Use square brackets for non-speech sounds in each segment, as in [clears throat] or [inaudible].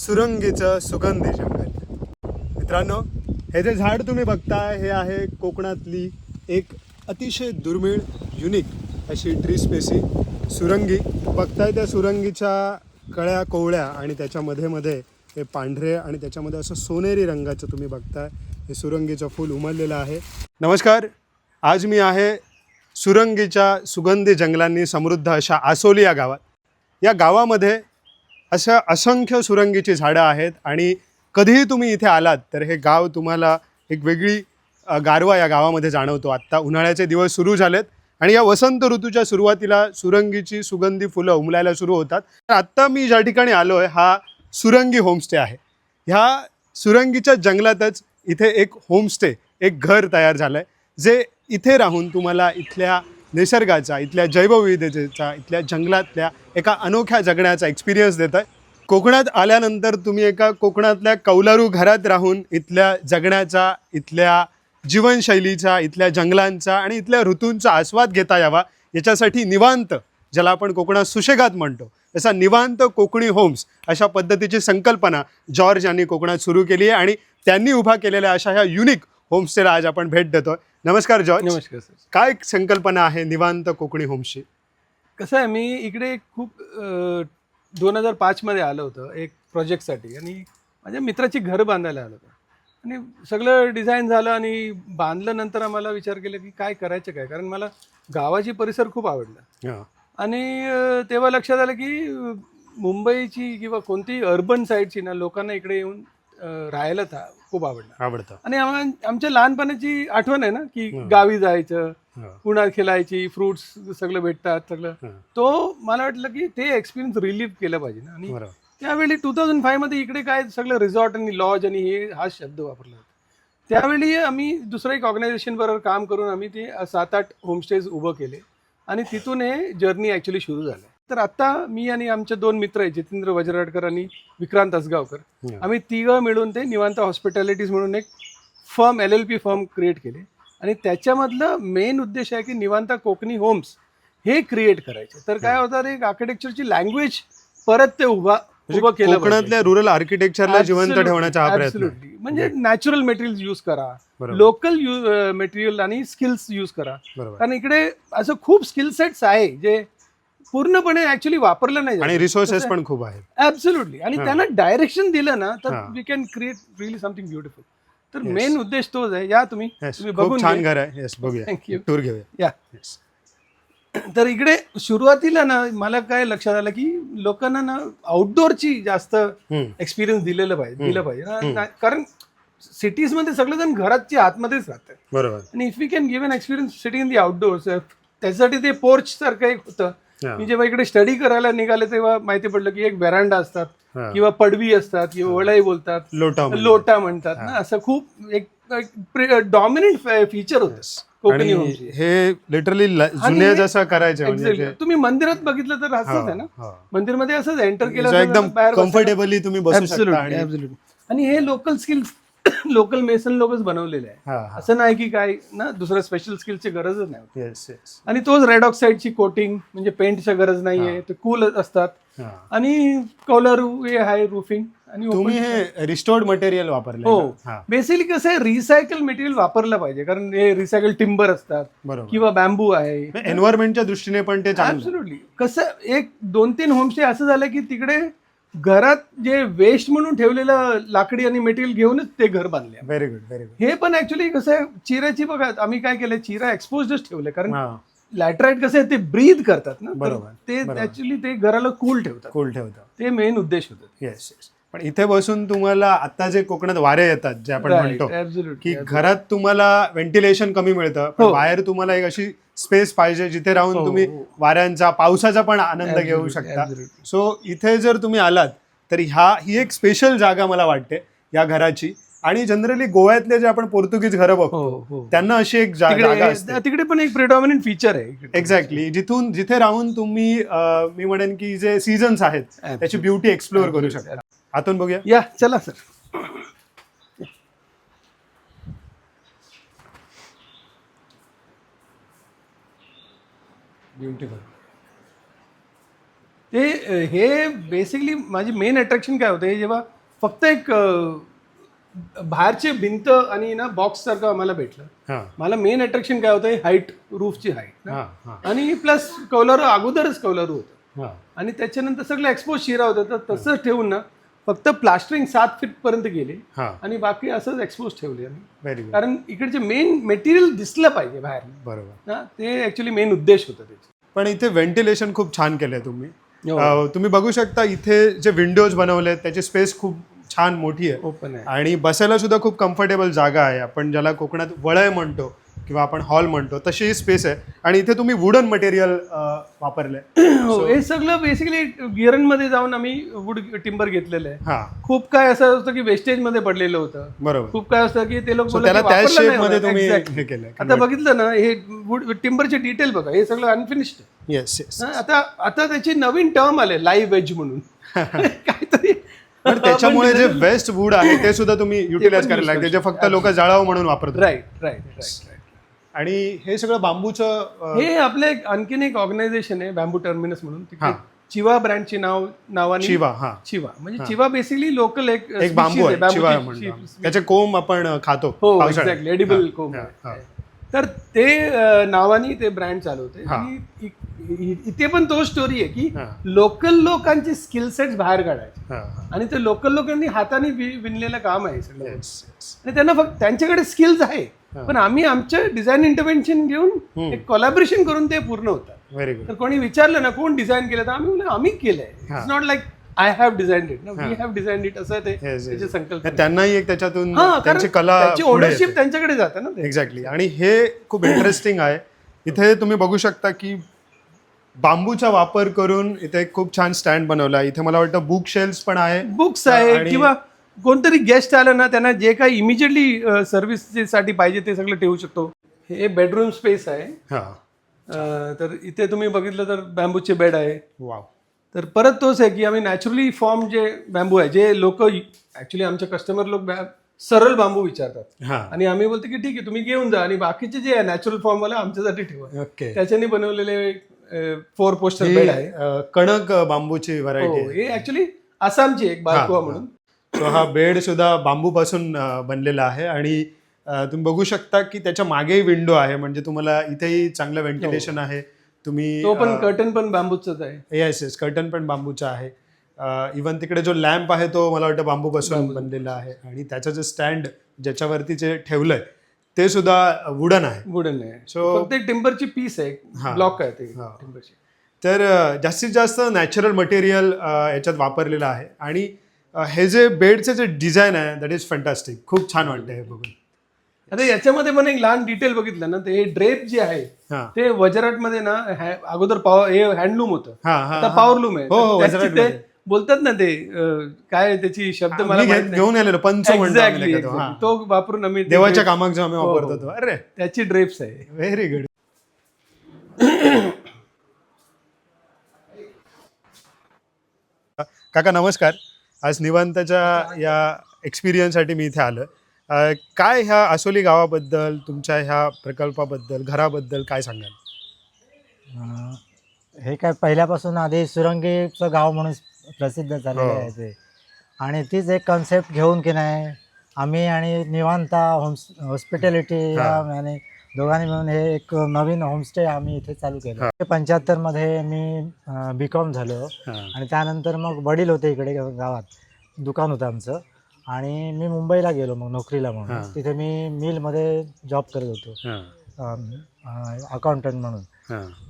सुरंगीचं सुगंधी जंगल. मित्रांनो हे जे झाड तुम्ही बघताय हे आहे कोकणातली एक अतिशय दुर्मिळ युनिक अशी ट्री स्पेसी सुरंगी. बघताय त्या सुरंगीच्या कळ्या कोवळ्या आणि त्याच्यामध्ये मध्ये हे पांढरे आणि त्याच्यामध्ये असं सोनेरी रंगाचं तुम्ही बघताय. हे सुरंगीचं फूल उमललेलं आहे. नमस्कार आज मी आहे सुरंगीच्या सुगंधी जंगलांनी समृद्ध अशा आसोली या गावात. या गावामध्ये अशा असंख्य सुरंगीची झाडं आहेत आणि कधीही तुम्ही इथे आलात तर हे गाव तुम्हाला एक वेगळी गारवा या गावामध्ये जाणवतो. आत्ता उन्हाळ्याचे दिवस सुरू झालेत आणि या वसंत ऋतूच्या सुरुवातीला सुरंगीची सुगंधी फुलं उमलायला सुरू होतात. तर आत्ता मी ज्या ठिकाणी आलो आहे हा सुरंगी होमस्टे आहे. ह्या सुरंगीच्या जंगलातच इथे एक होमस्टे एक घर तयार झालं आहे जे इथे राहून तुम्हाला इथल्या निसर्गाचा इथल्या जैवविविधतेचा इथल्या जंगलातल्या एका अनोख्या जगण्याचा एक्सपिरियन्स देत आहे. कोकणात आल्यानंतर तुम्ही एका कोकणातल्या कौलारू घरात राहून इथल्या जगण्याचा इथल्या जीवनशैलीचा इथल्या जंगलांचा आणि इथल्या ऋतूंचा आस्वाद घेता यावा याच्यासाठी निवांत ज्याला आपण कोकणात सुशेगात म्हणतो तसा निवांत कोकणी होम्स अशा पद्धतीची संकल्पना जॉर्ज यांनी कोकणात सुरू केली आहे आणि त्यांनी उभा केलेल्या अशा ह्या युनिक होमस्टेला आज आपण भेट देतोय. नमस्कार जॉर्ज. नमस्कार सर. काय संकल्पना आहे निवांत कोकणी होमची कसं आहे मी इकडे खूप दोन हजार पाचमध्ये आलो होतं एक प्रोजेक्टसाठी आणि माझ्या मित्राची घर बांधायला आलो होतं. आणि सगळं डिझाईन झालं आणि बांधल्यानंतर आम्हाला विचार केला की काय करायचं काय? कारण मला गावाची परिसर खूप आवडला. आणि तेव्हा लक्षात आलं की मुंबईची किंवा कोणतीही अर्बन साईडची ना लोकांना इकडे येऊन राहायला था खूप आवडलं. आवडतं. आणि आमच्या लहानपणाची आठवण आहे ना की गावी जायचं पुण्यात खेळायची फ्रुट्स सगळं भेटतात सगळं. तो मला वाटलं की ते एक्सपिरियन्स रिलीव्ह केलं पाहिजे ना. आणि त्यावेळी टू थाउजंड फायमध्ये इकडे काय सगळं रिसॉर्ट आणि लॉज आणि हे हा शब्द वापरला होता. त्यावेळी आम्ही दुसऱ्या एक ऑर्गनायझेशन बरोबर काम करून आम्ही ते सात आठ होमस्टेज उभं केले. आणि तिथून हे जर्नी ॲक्च्युली सुरू झालं. तर आता मी आणि आमचे दोन मित्र आहेत जितेंद्र वज्राडकर आणि विक्रांत असगावकर. आम्ही तिघं मिळून ते निवांत हॉस्पिटॅलिटीज म्हणून एक firm L L P firm create केले. आणि त्याच्यामधलं मेन उद्देश आहे की निवांत कोकणी होम्स हे क्रिएट करायचे. तर काय होतं एक आर्किटेक्चरची लँग्वेज परत ते उभा उभं केलं म्हणजे कोकणातल्या रुरल आर्किटेक्चरला जिवंत ठेवण्याचा हा आहे. म्हणजे नॅचरल मटेरियल यूज करा. लोकल मटेरियल आणि स्किल्स यूज करा. कारण इकडे असं खूप स्किल सेट्स आहे जे पूर्णपणे ऍक्च्युली वापरलं नाही आणि रिसोर्सेस पण खूप आहेत ऍब्सोल्युटली आणि. त्यांना डायरेक्शन दिलं ना तर. We can create really something beautiful तर. मेन उद्देश तोच आहे या तुम्ही बघून छान. घर आहे येस बघूया you. टूर घेऊया या. तर इकडे सुरुवातीला ना मला काय लक्षात आलं की लोकांना ना आउटडोअरची जास्त. एक्सपिरियन्स दिलेलं पाहिजे दिलं पाहिजे कारण सिटीजमध्ये सगळेजण घराची आतमध्येच राहतात बरोबर आणि if you can give an experience sitting in the outdoors त्याच्यासाठी ते पोर्च सारखं एक होतं. मी जेव्हा इकडे स्टडी करायला निघाले तेव्हा माहिती पडलं की एक व्हरांडा असतात. किंवा पडवी असतात किंवा वळई बोलतात. लोटा म्हणजे. लोटा म्हणतात. ना असं खूप एक डॉमिनंट फीचर होतं. कोकणी हे लिटरली जुने हे- जसं करायचे म्हणजे तुम्ही मंदिरात बघितलं तर असंच आहे ना. मंदिरमध्ये असंच एंटर केलं जो तर एकदम कम्फर्टेबली तुम्ही बसू शकता. आणि हे लोकल स्किल्स [coughs] लोकल मेसन लोकच बनवलेले आहे. असं नाही की काय ना दुसऱ्या स्पेशल स्किलची गरजच नाही. आणि तोच रेड ऑक्साईडची कोटिंग म्हणजे पेंटची गरज नाहीये ते कूल असतात. आणि कौलर हे आहे रुफिंग आणि तुम्ही हे रिस्टोर्ड मटेरियल वापरले हो. बेसिकली कसं आहे रिसायकल मटेरियल वापरलं पाहिजे. कारण हे रिसायकल टिंबर असतात. किंवा बॅम्बू आहे. एन्व्हायरमेंटच्या दृष्टीने पण ते कसं एक दोन तीन होमस्टे असं झालं की तिकडे घरात जे वेस्ट म्हणून ठेवलेलं लाकडी आणि मटेरियल घेऊनच ते घर बांधले व्हेरी गुड व्हेरी गुड हे पण ऍक्च्युली कसं आहे चिऱ्याची बघा आम्ही काय केलंय चिरा एक्सपोजच ठेवले कारण हा. लॅटराईट कसं आहे ते ब्रीद करतात ना तर बरोबर, ते बरोबर. ऍक्च्युली ते घराला कूल ठेवतात. कूल ठेवतं ते मेन उद्देश होतात येस येस पण इथे बसून तुम्हाला आता जे कोकणात वारे येतात जे आपण म्हणतो की घरात तुम्हाला व्हेंटिलेशन कमी मिळतं पण हो. बाहेर तुम्हाला एक अशी स्पेस पाहिजे जिथे राहून हो, तुम्ही हो. वाऱ्यांचा पावसाचा पण आनंद घेऊ शकता. सो इथे जर तुम्ही आलात तर ह्या ही एक स्पेशल जागा मला वाटते या घराची आणि जनरली गोव्यातले जे आपण पोर्तुगीज घरं बघतो त्यांना अशी एक जागा असते तिकडे पण एक प्रिडॉमिनंट फीचर आहे. एक्झॅक्टली जिथून जिथे राहून तुम्ही मी म्हणेन की जे सीझन्स आहेत त्याची ब्युटी एक्सप्लोअर करू शकता आतून बघूया. या चला सर. ब्युटिफुल ते अ, हे बेसिकली माझी मेन अट्रॅक्शन काय होतं हे जेव्हा फक्त एक अ, बाहेरचे भिंत आणि ना बॉक्स सारखं आम्हाला भेटलं. हां. मला मेन अट्रॅक्शन काय होतं हाईट रूफची हाईट हां हां. आणि प्लस कौलारू अगोदरच कौलारू होतं. हां. आणि त्याच्यानंतर सगळं एक्सपोज शिरा होतं तर तसंच ठेवून ना फक्त प्लास्टरिंग सात फीट पर्यंत गेले हां. आणि बाकी असंच एक्सपोज ठेवले आम्ही व्हेरी गुड कारण इकडचे मेन मटेरियल दिसलं पाहिजे बाहेर. बरोबर. ते ऍक्च्युली मेन उद्देश होता त्याचा. पण इथे व्हेंटिलेशन खूप छान केलंय तुम्ही. हो. अं, तुम्ही बघू शकता इथे जे विंडोज बनवले त्याची स्पेस खूप छान मोठी आहे. ओपन आहे. आणि बसायला सुद्धा खूप कम्फर्टेबल जागा आहे. आपण ज्याला कोकणात वळय म्हणतो किंवा आपण हॉल म्हणतो तशी ही स्पेस आहे. आणि इथे तुम्ही वुडन मटेरियल वापरलंय. [clears throat] हो हे सगळं बेसिकली गिरणमध्ये जाऊन आम्ही वुड टिंबर घेतलेलं आहे. हा. खूप काय असं असतं की वेस्टेजमध्ये पडलेलं होतं. बरोबर. खूप काय असतं की ते लोक So त्याला त्या shape मध्ये. तुम्ही. हे केलंय, आता बघितलं ना हे वुड टिंबरचे डिटेल बघा हे सगळं अनफिनिश्ड येस येस आता आता त्याची नवीन टर्म आले लाईव्ह वेज म्हणून. [laughs] काहीतरी. पण त्याच्यामुळे जे वेस्ट वूड आहे ते सुद्धा तुम्ही युटिलाइज करायला लागते जे फक्त लोक जळावं म्हणून वापरतात राईट राईट राईट आणि हे सगळं बांबूचं हे आपलं एक आणखीन एक ऑर्गनायझेशन आहे बॅम्बू टर्मिनस म्हणून. चिवा ब्रँडची नाव नावाने चिवा हा चिवा म्हणजे चिवा बेसिकली लोकल एक एक बांबू आहे चिवा म्हणतो. त्याचे कोंब आपण खातो हो. एक्झॅक्टली एडिबल कोंब. तर ते नावाने ते ब्रँड चालवते इथे पण तो स्टोरी आहे की. लोकल लोकांचे स्किल सेट बाहेर काढायचे. आणि ते लोकल लोकांनी हाताने विणलेलं काम आहे सगळं. आणि त्यांना फक्त त्यांच्याकडे स्किल्स आहे पण आम्ही आमचं डिझाईन इंटरव्हेन्शन घेऊन एक कोलॅबरेशन करून ते पूर्ण होतात. व्हेरी गुड तर कोणी विचारलं ना कोण डिझाईन केलं? तर आम्ही आम्ही केलंय. It's not like I have design it we have design it असं ते संकल्पना त्यांनाही एक त्याच्यातून त्यांची कला ओनरशिप त्यांच्याकडे जाते ना एक्झॅक्टली आणि हे खूप इंटरेस्टिंग आहे. इथे तुम्ही बघू शकता की बांबूचा वापर करून इथे खूप छान स्टँड बनवला इथे मला वाटतं बुक शेल्स पण आहे. बुक्स आहे किंवा कोणतरी गेस्ट आलं ना त्यांना जे काही इमिजिएटली सर्व्हिससाठी पाहिजे ते सगळं ठेवू शकतो. हे बेडरूम स्पेस आहे. हा. अं, तर इथे तुम्ही बघितलं तर बॅम्बूचे बेड आहे. वाव. तर परत तोच आहे की आम्ही नॅचरली फॉर्म जे बॅम्बू आहे जे लोक ऍक्च्युली आमचे कस्टमर लोक बॅ- सरळ बांबू विचारतात. हा. आणि आम्ही बोलतो की ठीक आहे तुम्ही घेऊन जा आणि बाकीचे जे आहे नॅचरल फॉर्म वाले आमच्यासाठी ठेवा. ओके. त्याच्याने बनवलेले फोर पोस्टर बेड आहे. कणक बांबूची हो व्हरायटी हे ऍक्च्युली आसामची एक बारकुवा म्हणून. सो हा बेड सुद्धा बांबूपासून बनलेला आहे आणि तुम्ही बघू शकता की त्याच्या मागेही विंडो आहे. म्हणजे तुम्हाला इथेही चांगलं व्हेंटिलेशन आहे. तुम्ही तो पण कर्टन पण बांबूचाच आहे. येस येस कर्टन पण बांबूचा आहे. इवन तिकडे जो लॅम्प आहे तो मला वाटतं बांबूपासून बनलेला आहे. आणि त्याचं जे स्टँड ज्याच्यावरती जे ठेवलंय ते सुद्धा वुडन आहे. वुडन आहे. फक्त एक टिंबरची पीस आहे. हा. ब्लॉक आहे ते हा. टिंबरची तर जास्तीत जास्त नॅचरल मटेरियल याच्यात वापरलेलं आहे. आणि हे जे बेडचे जे डिझाईन आहे दॅट इज फंटास्टिक खूप छान वाटतं हे बघून. आता याच्यामध्ये पण एक लहान डिटेल बघितलं ना ते हे ड्रेप जे आहे हा. ते वजराटमध्ये ना अगोदर हे हँडलूम होतं. हा हा आता. पॉवरलूम आहे. हो, हो, बोलतात ना ते काय त्याची शब्द मला. घेऊन आलेलो पंच का तो. वापरून आम्ही देवाच्या कामात जो आम्ही हो. वापरतो अरे. त्याची ड्रेप्स आहे. व्हेरी गुड [coughs] काका नमस्कार. आज निवांताच्या या एक्सपिरियन्ससाठी मी इथे आलो काय ह्या आसोली गावाबद्दल तुमच्या ह्या प्रकल्पाबद्दल घराबद्दल काय सांगाल हे काय पहिल्यापासून आधी सुरंगीचं गाव म्हणून प्रसिद्ध झालेलं हो. आहे ते आणि तीच एक कन्सेप्ट घेऊन की नाही आम्ही आणि निवांता होम्स हॉस्पिटॅलिटी या. आणि दोघांनी मिळून हे एक नवीन होमस्टे आम्ही इथे चालू केलं. हा. पंच्याहत्तरमध्ये मी बी कॉम झालो. आणि त्यानंतर मग वडील होते इकडे गावात. दुकान होतं आमचं. आणि मी मुंबईला गेलो मग नोकरीला. म्हणून. तिथे मी मिलमध्ये जॉब करत होतो. अकाउंटंट म्हणून.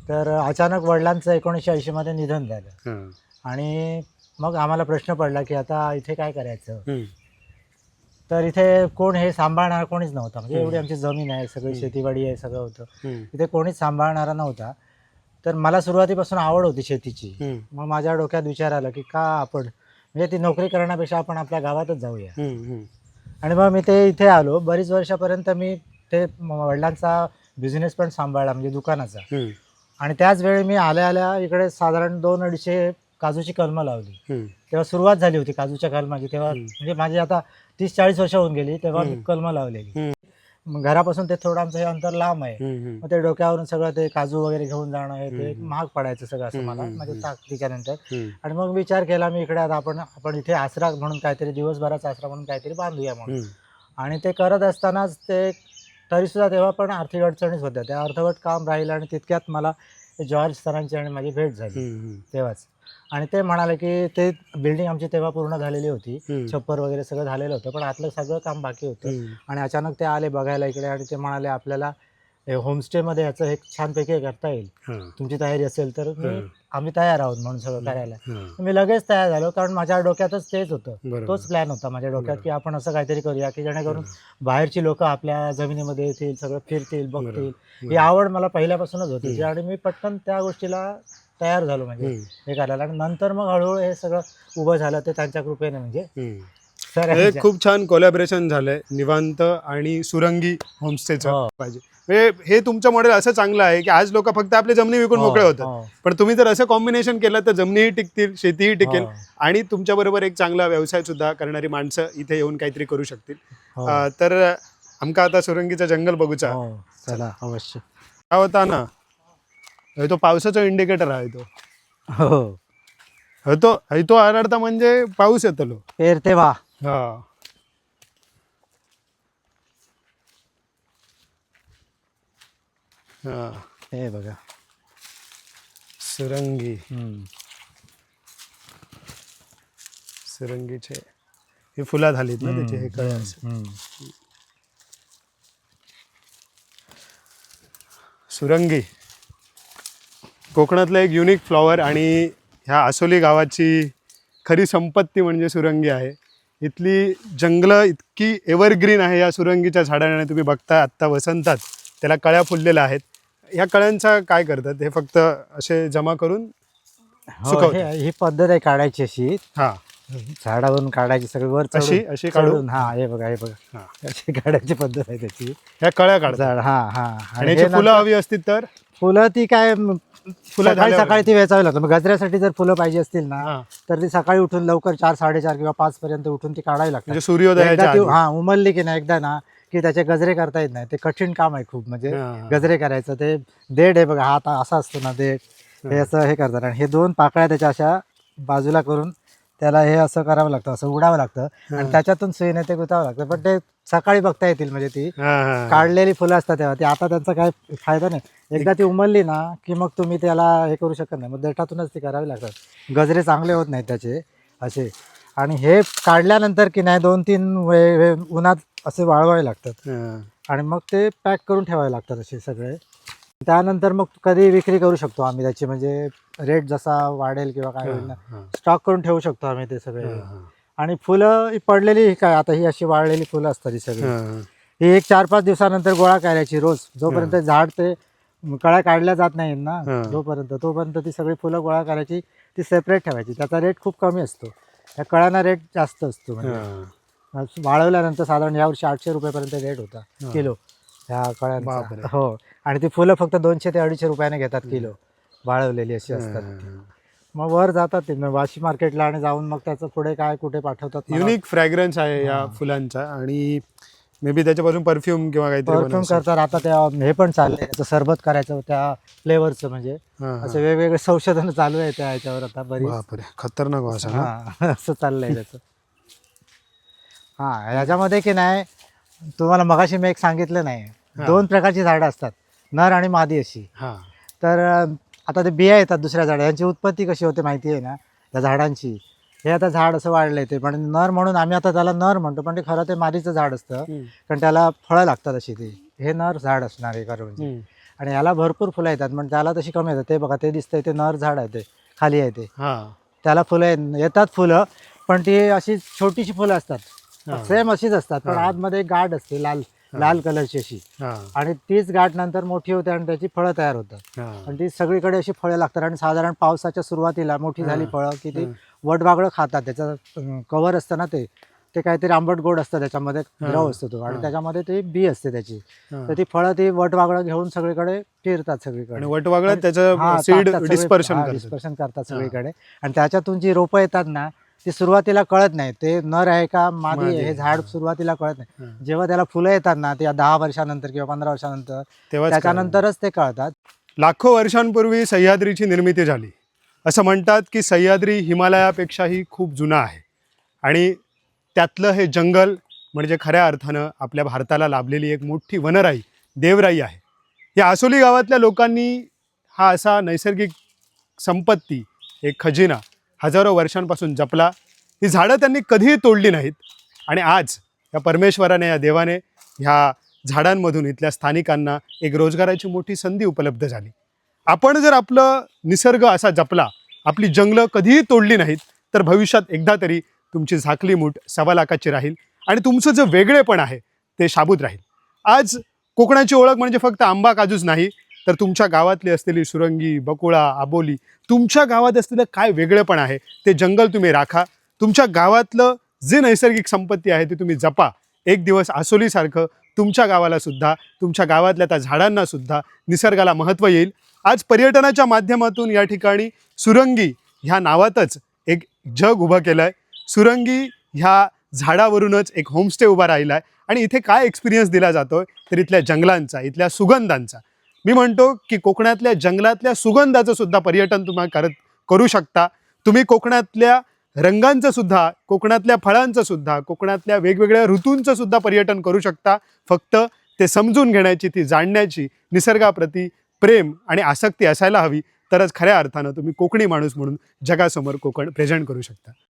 तर अचानक वडिलांचं एकोणीसशे ऐंशीमध्ये निधन झालं. आणि मग आम्हाला प्रश्न पडला की आता इथे काय करायचं? तर इथे कोण हे सांभाळणार कोणीच नव्हता. म्हणजे एवढी आमची जमीन आहे सगळी शेतीवाडी आहे सगळं होतं. इथे कोणीच सांभाळणारा नव्हता. तर मला सुरुवातीपासून आवड होती शेतीची. मग माझ्या डोक्यात विचार आला की का आपण म्हणजे ती नोकरी करण्यापेक्षा आपण आपल्या गावातच जाऊया. आणि मग मी ते इथे आलो. बरीच वर्षापर्यंत मी ते वडिलांचा बिझनेस पण सांभाळला म्हणजे दुकानाचा. आणि त्याच वेळी मी आल्या आल्या इकडे साधारण दोन अडीचशे काजूची कलमं लावली. तेव्हा सुरुवात झाली होती काजूच्या कलमाची. तेव्हा म्हणजे माझी आता तीस चाळीस वर्ष होऊन गेली तेव्हा मी कलमं लावलेली मग घरापासून ते थोडं आमचं हे अंतर लांब आहे. मग ते डोक्यावरून सगळं ते काजू वगैरे घेऊन जाणं हे ते. महाग पडायचं सगळं असं मला म्हणजे. ताकदीच्या नंतर. आणि मग विचार केला मी इकडे आता आपण आपण इथे आसरा म्हणून काहीतरी दिवसभराचा आसरा म्हणून काहीतरी बांधूया म्हणून. आणि ते करत असतानाच ते तरीसुद्धा तेव्हा पण आर्थिक अडचणीच होत्या त्या अर्धवट काम राहिलं आणि तितक्यात मला जॉर्ज सरांची आणि माझी भेट झाली तेव्हाच आणि ते म्हणाले की ते बिल्डिंग आमची तेव्हा पूर्ण झालेली होती. छप्पर वगैरे सगळं झालेलं होतं पण आतलं सगळं काम बाकी होतं. आणि अचानक ते आले बघायला इकडे आणि ते म्हणाले आपल्याला होमस्टेमध्ये ह्याचं एक छानपैकी करता येईल. तुमची तयारी असेल तर. आम्ही तयार आहोत म्हणून सगळं करायला. मी लगेच तयार झालो कारण माझ्या डोक्यातच तेच होतं. तोच प्लॅन होता माझ्या डोक्यात. की आपण असं काहीतरी करूया की जेणेकरून बाहेरची लोक आपल्या जमिनीमध्ये येतील सगळं फिरतील बघतील. ही आवड मला पहिल्यापासूनच होती. आणि मी पटकन त्या गोष्टीला तयार झालो म्हणजे. हे करायला आणि नंतर मग हळूहळू हे सगळं उभं झालं ते त्यांच्या कृपेने म्हणजे हे खूप छान कोलॅबरेशन झालंय. निवांत आणि सुरंगी होमस्टेचं हो. पाहिजे. म्हणजे हे तुमचं मॉडेल असं चांगलं आहे की आज लोक फक्त आपली जमिनी विकून मोकळे होतात. पण तुम्ही जर असं कॉम्बिनेशन केलं तर जमिनीही टिकतील शेतीही टिकेल हो. आणि तुमच्या बरोबर एक चांगला व्यवसाय सुद्धा करणारी माणसं इथे येऊन काहीतरी करू शकतील. हो. तर आमका आता सुरंगीचं जंगल बघूचा. हो चला अवश्य. काय होता ना. हे तो पावसाचा इंडिकेटर आहे तो. हो. हे तो हे तो आरडता म्हणजे पाऊस येतलो. पेरते वा हा. हा. हे बघा. सुरंगी. हम्म. सुरंगीचे. ही फुला झालीत ना त्याचे हे कळे असं. हम्म. सुरंगी. कोकणातलं एक युनिक फ्लॉवर आणि ह्या आसोली गावाची खरी संपत्ती म्हणजे सुरंगी आहे. इथली जंगलं इतकी एव्हरग्रीन आहे या सुरंगीच्या झाडाने तुम्ही बघताय आत्ता वसंतात त्याला कळ्या फुललेल्या आहेत. ह्या कळ्यांचा काय करतात? हे फक्त असे जमा करून हो, सुकवतात. हे- पद्धत आहे काढायची अशी. हा. झाडावरून काढायची सगळी वर चढून- अशी- अशी काढू? चढून, हा हे बघा हे बघा. हा. अशी काढायची पद्धत आहे त्याची. ह्या कळ्या काढतात. झाड हा हा. आणि याची हे फुलं नंतर- हवी असतील तर? फुलं ती काय म, फुलं सकाळी झाल्यावर- सकाळी ती वेचावी लागतात. मग गजऱ्यासाठी जर फुलं पाहिजे असतील ना हा. तर ती सकाळी उठून लवकर चार साडेचार किंवा पाच पर्यंत उठून ती काढावी लागतात. म्हणजे सूर्योदयाच्या एकदा ती आधी. हा उमलली की नाही एकदा ना की त्याचे गजरे करता येत नाही. ते कठीण काम आहे खूप. म्हणजे हा. गजरे करायचं. ते देड आहे बघा हा आता असा असतो ना देड हे. असं हे करतात. आणि हे दोन पाकळ्या त्याच्या अशा बाजूला करून त्याला हे असं करावं लागतं असं उडावं लागतं आणि त्याच्यातून सुईने ते गुतावं लागतं. पण ते सकाळी बघता येतील म्हणजे ती. काढलेली फुलं असतात तेव्हा. ती आता त्यांचा काय फायदा नाही. एकदा ती उमलली ना की मग तुम्ही त्याला हे करू शकत नाही. मग देठातूनच ती करावी लागतात. गजरे चांगले होत नाहीत त्याचे असे. आणि हे काढल्यानंतर की नाही दोन तीन उन्हात असे वाळवावे लागतात. आणि मग ते पॅक करून ठेवावे लागतात असे सगळे. त्यानंतर मग कधी विक्री करू शकतो आम्ही त्याची म्हणजे रेट जसा वाढेल किंवा काय होईल ना. स्टॉक करून ठेवू शकतो आम्ही ते सगळे. आणि फुलं ही पडलेली ही काय आता ही अशी वाळलेली फुलं असतात ही सगळी हा. एक चार पाच दिवसानंतर गोळा करायची रोज जोपर्यंत झाड ते कळ्या काढल्या जात नाहीत ना. जोपर्यंत तोपर्यंत ती सगळी फुलं गोळा करायची ती सेपरेट ठेवायची त्याचा रेट खूप कमी असतो त्या कळ्यांना रेट जास्त असतो म्हणजे. वाळवल्यानंतर साधारण यावर्षी आठशे रुपयापर्यंत रेट होता किलो ह्या बापरे. कळ्यांचा हो. आणि ती फुलं फक्त दोनशे ते अडीचशे रुपयाने घेतात किलो. वाळवलेली अशी असतात ती. मग वर जातात ते. मग वाशी मार्केटला आणि जाऊन मग त्याचं पुढे काय कुठे पाठवतात मला? युनिक फ्रॅग्रन्स आहे या फुलांचा आणि मे बी त्याच्यापासून परफ्यूम किंवा काहीतरी परफ्यूम बनवू. करतात. आता त्या हे पण चाललंय. त्याचं सरबत करायचं त्या फ्लेवरचं म्हणजे. हा, हा. असे वेगवेगळे संशोधन चालू आहे त्या ह्याच्यावर आता बापरे. खतरनाक वास आहे ना? हा. [laughs] असं चाललंय त्याचं. हा. ह्याच्यामध्ये की नाही तुम्हाला मगाशी मी एक सांगितलं नाही. दोन प्रकारची झाडं असतात. नर आणि मादी अशी. हा. तर अं, आता ते बिया येतात दुसऱ्या झाडा यांची उत्पत्ती कशी होते माहिती आहे ना? त्या झाडांची. हे आता झाड असं वाढलंय ते. पण नर म्हणून आम्ही आता त्याला नर म्हणतो. पण ते खरं ते मादीचं झाड असतं. हम्म. कारण त्याला फळं लागतात अशी ती. हे नर झाड असणार आहे खरं म्हणजे. हम्म. आणि याला भरपूर फुलं येतात. पण त्याला तशी कमी येतात. ते बघा ते दिसतंय ते नर झाड आहे ते. खाली आहे ते. हा. त्याला फुलं येत- येतात फुलं पण ती अशी छोटीशी फुलं असतात. सेम अशीच असतात. पण आतमध्ये एक गाठ असते लाल. लाल कलरची अशी. आणि तीच गाठ नंतर मोठी होते आणि त्याची फळं तयार होतात. हा. आणि ती सगळीकडे अशी फळे लागतात आणि साधारण पावसाच्या सुरुवातीला मोठी झाली फळं की ती वटवागळं खातात. त्याचं कवर असतं ना ते ते काहीतरी आंबट गोड असतं त्याच्यामध्ये द्रव असतो तो. आणि त्याच्यामध्ये ते बी असते त्याची. तर ती फळं ती वटवागळं घेऊन सगळीकडे फिरतात सगळीकडे. हा, त्याचं डिस्पर्शन करतात. सगळीकडे. आणि त्याच्यातून जी रोपं येतात ना ते सुरुवातीला कळत नाही. ते नर आहे का मादी आहे हे. झाड सुरुवातीला कळत नाही. जेव्हा त्याला फुलं येतात ना ते दहा वर्षानंतर किंवा पंधरा वर्षानंतर त्याच्यानंतरच ते कळतात. लाखो वर्षांपूर्वी सह्याद्रीची निर्मिती झाली. असं म्हणतात की सह्याद्री हिमालयापेक्षाही खूप जुना आहे. आणि त्यातलं हे जंगल म्हणजे खऱ्या अर्थानं आपल्या भारताला लाभलेली एक मोठी वनराई देवराई आहे. या आसोली गावातल्या लोकांनी हा असा नैसर्गिक संपत्ती एक खजिना हजारो वर्षांपासून जपला. ही झाडं त्यांनी कधीही तोडली नाहीत. आणि आज या परमेश्वराने या देवाने ह्या झाडांमधून इथल्या स्थानिकांना एक रोजगाराची मोठी संधी उपलब्ध झाली. आपण जर आपलं निसर्ग असा जपला आपली जंगलं कधीही तोडली नाहीत तर भविष्यात एकदा तरी तुमची झाकली मूठ सव्वा लाखाची राहील आणि तुमचं जे वेगळेपण आहे ते शाबूत राहील. आज कोकणाची ओळख म्हणजे फक्त आंबा काजूच नाही तर तुमच्या गावातली असलेली सुरंगी बकुळा आबोली तुमच्या गावात असलेलं काय वेगळेपण आहे ते जंगल तुम्ही राखा. तुमच्या गावातलं जे नैसर्गिक संपत्ती आहे ती तुम्ही जपा. एक दिवस आसोलीसारखं तुमच्या गावाला सुद्धा तुमच्या गावातल्या त्या झाडांना सुद्धा निसर्गाला महत्त्व येईल. आज पर्यटनाच्या माध्यमातून या ठिकाणी सुरंगी ह्या नावातच एक जग उभं केलं आहे सुरंगी ह्या झाडावरूनच एक होमस्टे उभा राहिला आहे आणि इथे काय एक्सपिरियन्स दिला जातोय? तर इथल्या जंगलांचा इथल्या सुगंधांचा. मी म्हणतो की कोकणातल्या जंगलातल्या सुगंधाचं सुद्धा पर्यटन तुम्ही करत करू शकता. तुम्ही कोकणातल्या रंगांचं सुद्धा कोकणातल्या फळांचं सुद्धा कोकणातल्या वेगवेगळ्या ऋतूंचं सुद्धा पर्यटन करू शकता. फक्त ते समजून घेण्याची ती जाणण्याची निसर्गाप्रती प्रेम आणि आसक्ती असायला हवी. तरच खऱ्या अर्थानं तुम्ही कोकणी माणूस म्हणून जगासमोर कोकण प्रेझेंट करू शकता.